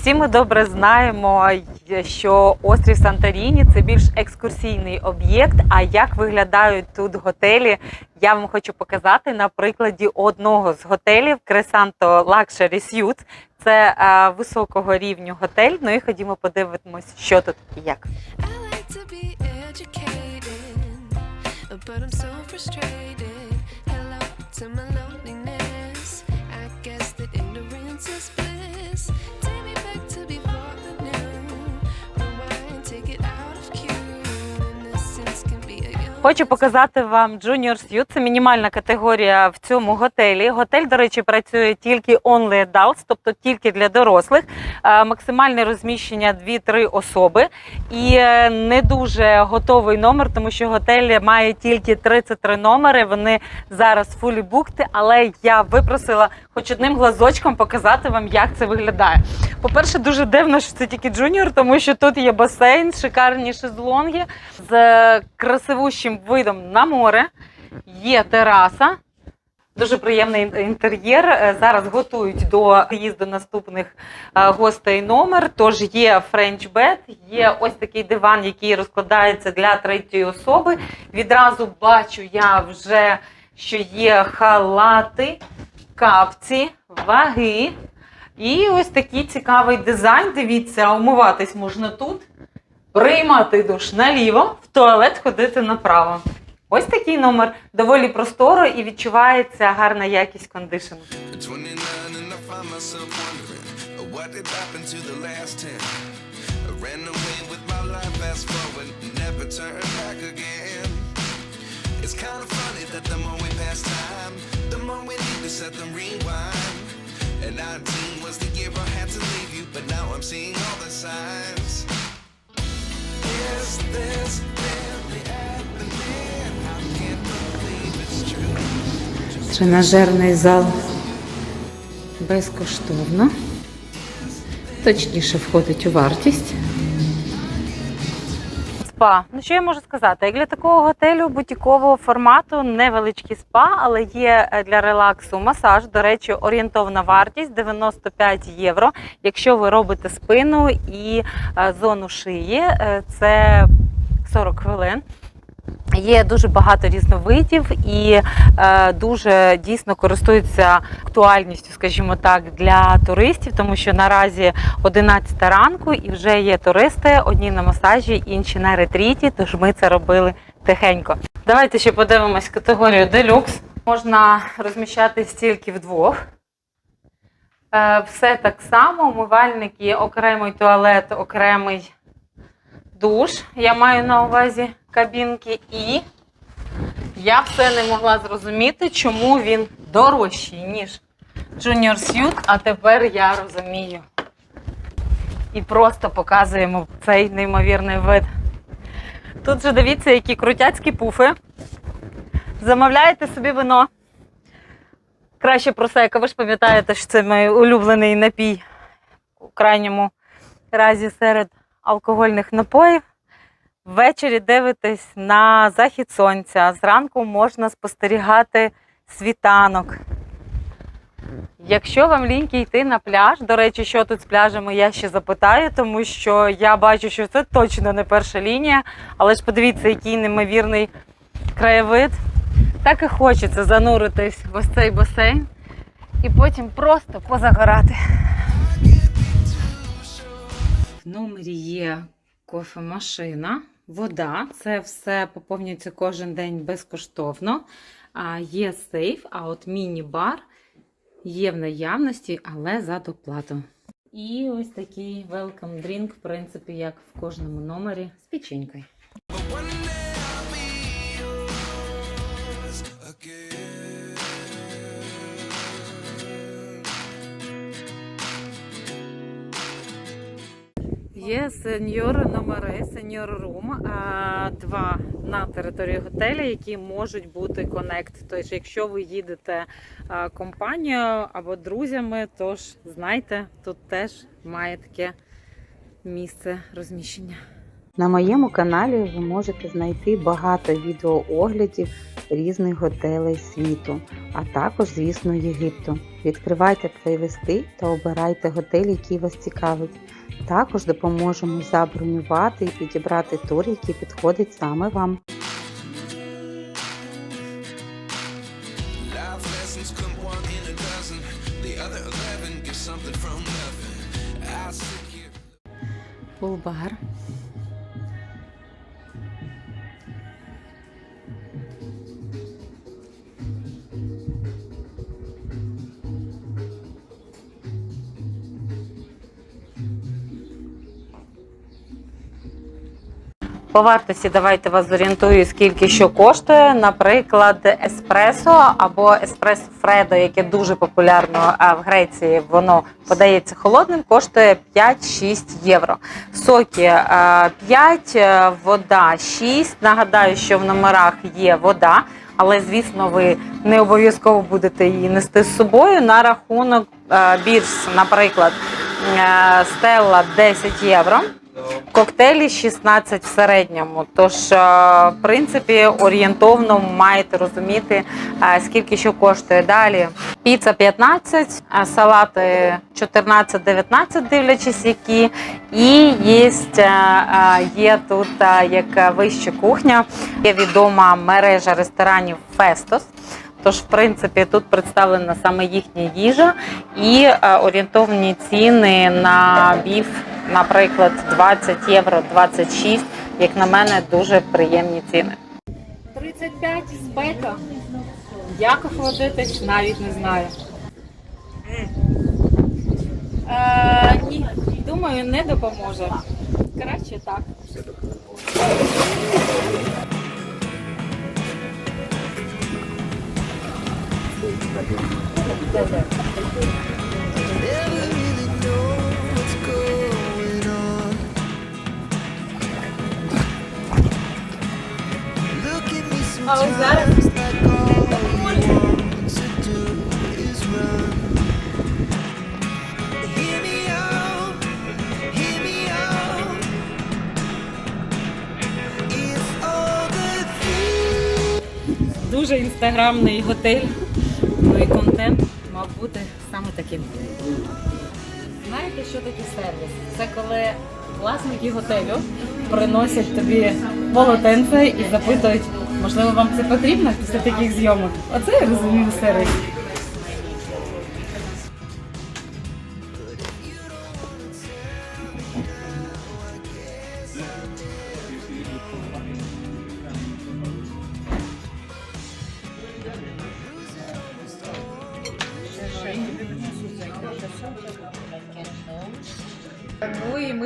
Всі ми добре знаємо, що острів Санторіні це більш екскурсійний об'єкт. А як виглядають тут готелі, я вам хочу показати на прикладі одного з готелів Crescento Luxury Suites. Це е, високого рівню готель. Ну і ходімо подивимось, що тут і як. But I'm so frustrated. Hello to my Хочу показати вам Junior Suite. Це мінімальна категорія в цьому готелі. Готель, до речі, працює тільки only adults, тобто тільки для дорослих. Е, Максимальне розміщення 2-3 особи. І е, не дуже готовий номер, тому що готель має тільки 33 номери. Вони зараз fully booked, але я випросила хоч одним глазочком показати вам, як це виглядає. По-перше, дуже дивно, що це тільки джуніор, тому що тут є басейн, шикарні шезлонги з красивущим видом на море. Є тераса. Дуже приємний інтер'єр. Е, Зараз готують до приїзду наступних е, гостей номер. Тож є bed, є ось такий диван, який розкладається для третьої особи. Відразу бачу я вже, що є халати, капці, ваги. І ось такий цікавий дизайн. Дивіться, умиватись можна тут, приймати душ наліво, в туалет ходити направо. Ось такий номер доволі просторо і відчувається гарна якість кондишену. 29 and I find myself wondering uh, what did happen to the last 10. I ran away with my life, fast forward, never turn back again. It's kind of funny that the more set them rewind. And 19 was the year I had to leave you, but now I'm seeing all the signs. Is this really happening? I can't believe it's true. Тренажерний зал безкоштовно. Точніше входить у вартість. Спа. Ну що я можу сказати? Як для такого готелю бутікового формату невеличкий спа, але є е, для релаксу масаж. До речі, орієнтовна вартість 95 євро. Якщо ви робите спину і е, зону шиї, е, це 40 хвилин. Є дуже багато різновидів і е, дуже дійсно користуються актуальністю, скажімо так, для туристів, тому що наразі 11 ранку і вже є туристи, одні на масажі, інші на ретріті. Тож ми це робили тихенько. Давайте ще подивимось категорію делюкс. Можна розміщатись тільки вдвох. Е, все так само, умивальники, окремий туалет, окремий душ. Я маю на увазі кабінки, і я все не могла зрозуміти, чому він дорожчий, ніж Junior Suite, а тепер я розумію. І просто показуємо цей неймовірний вид. Тут же дивіться, які крутяцькі пуфи. Замовляєте собі вино. Краще просека. Ви ж пам'ятаєте, що це мій улюблений напій у крайньому разі серед алкогольних напоїв. Ввечері дивитесь на захід сонця. Зранку можна спостерігати світанок. Якщо вам ліньки йти на пляж, до речі, що тут з пляжами, я ще запитаю, тому що я бачу, що це точно не перша лінія. Але ж подивіться, який неймовірний краєвид. Так і хочеться зануритись в ось цей басейн і потім просто позагорати. В номері є кофемашина, вода. Це все поповнюється кожен день безкоштовно. А, Є сейф, а от міні-бар є в наявності, але за доплату. І ось такий welcome drink, в принципі, як в кожному номері з печенькою. Є сеньор номери, сеньор рум, два на території готелю, які можуть бути конект. Тобто, якщо ви їдете компанією або друзями, то ж знайте, тут теж має таке місце розміщення. На моєму каналі ви можете знайти багато відеооглядів різних готелей світу, а також, звісно, Єгипту. Відкривайте плейлисти та обирайте готель, який вас цікавить. Також допоможемо забронювати і підібрати тур, який підходить саме вам. Life По вартості давайте вас зорієнтую, скільки що коштує. Наприклад, еспресо або еспресо Фредо, яке дуже популярно в Греції, воно подається холодним, коштує 5-6 євро. Соки е, 5, е, вода 6. Нагадаю, що в номерах є вода, але звісно, ви не обов'язково будете її нести з собою. На рахунок е, бірс, наприклад, е, стелла 10 євро. Коктейлі 16 в середньому. Тож, е, в принципі, орієнтовно маєте розуміти, е, скільки що коштує. Далі піца 15, а салати 14-19, дивлячись які. І є, є тут е, як вища кухня. Є відома мережа ресторанів Фестос. Тож, в принципі, тут представлена саме їхня їжа і е, орієнтовні ціни на біф, наприклад, 20 євро, 26, як на мене, дуже приємні ціни. 35 з бека. Як охолодитись, навіть не знаю. Е, ні, думаю, не допоможе. Краще так. Дуже інстаграмний готель. І контент мав бути саме таким. Знаєте, що таке сервіс? Це коли власники готелю приносять тобі полотенце і запитують, можливо, вам це потрібно після таких зйомок. Оце я розумію сервіс.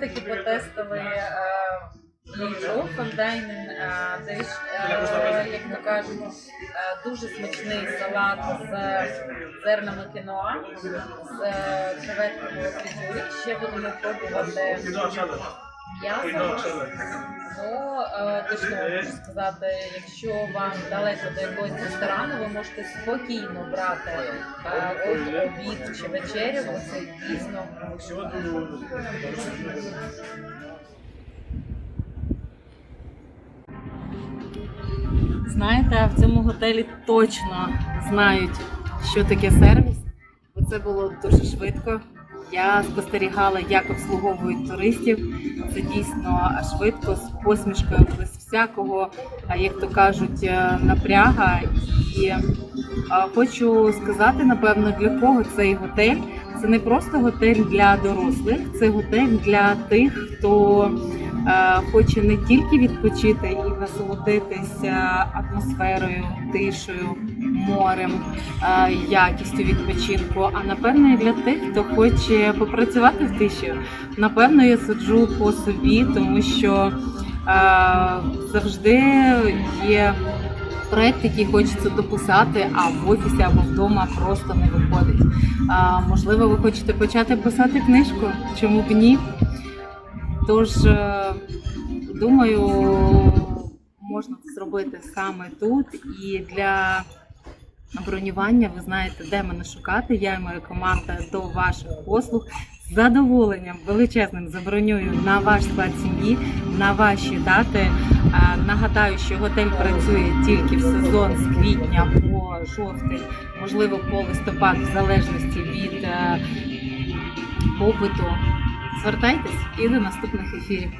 Таки потестили е, їжу фондайнен диш, е, як то кажуть, е, дуже смачний салат з зернами кіноа, з е, креветками фритюрі. Ще будемо пробувати м'ясо. Ну, е, точно можу сказати, якщо вам далеко до якогось ресторану, ви можете спокійно брати е, обід чи вечерю, це дійсно Знаєте, в цьому готелі точно знають, що таке сервіс, бо це було дуже швидко. Я спостерігала, як обслуговують туристів. Це дійсно швидко, з посмішкою, без всякого, як то кажуть, е, напряга. І хочу сказати, напевно, для кого цей готель. Це не просто готель для дорослих, це готель для тих, хто е, хоче не тільки відпочити і насолодитися атмосферою, тишею, морем, е, якістю відпочинку, а напевно і для тих, хто хоче попрацювати в тиші. Напевно, я суджу по собі, тому що е, завжди є проект, який хочеться дописати, а в офісі або вдома просто не виходить. А, можливо, ви хочете почати писати книжку, чому б ні? Тож, е, думаю, можна це зробити саме тут і для бронювання ви знаєте, де мене шукати. Я і моя команда до ваших послуг. з задоволенням величезним забронюю на ваш склад сім'ї, на ваші дати. Е, Нагадаю, що готель працює тільки в сезон з квітня по жовтень, можливо, по листопад, в залежності від е, попиту. Звертайтесь і до наступних ефірів.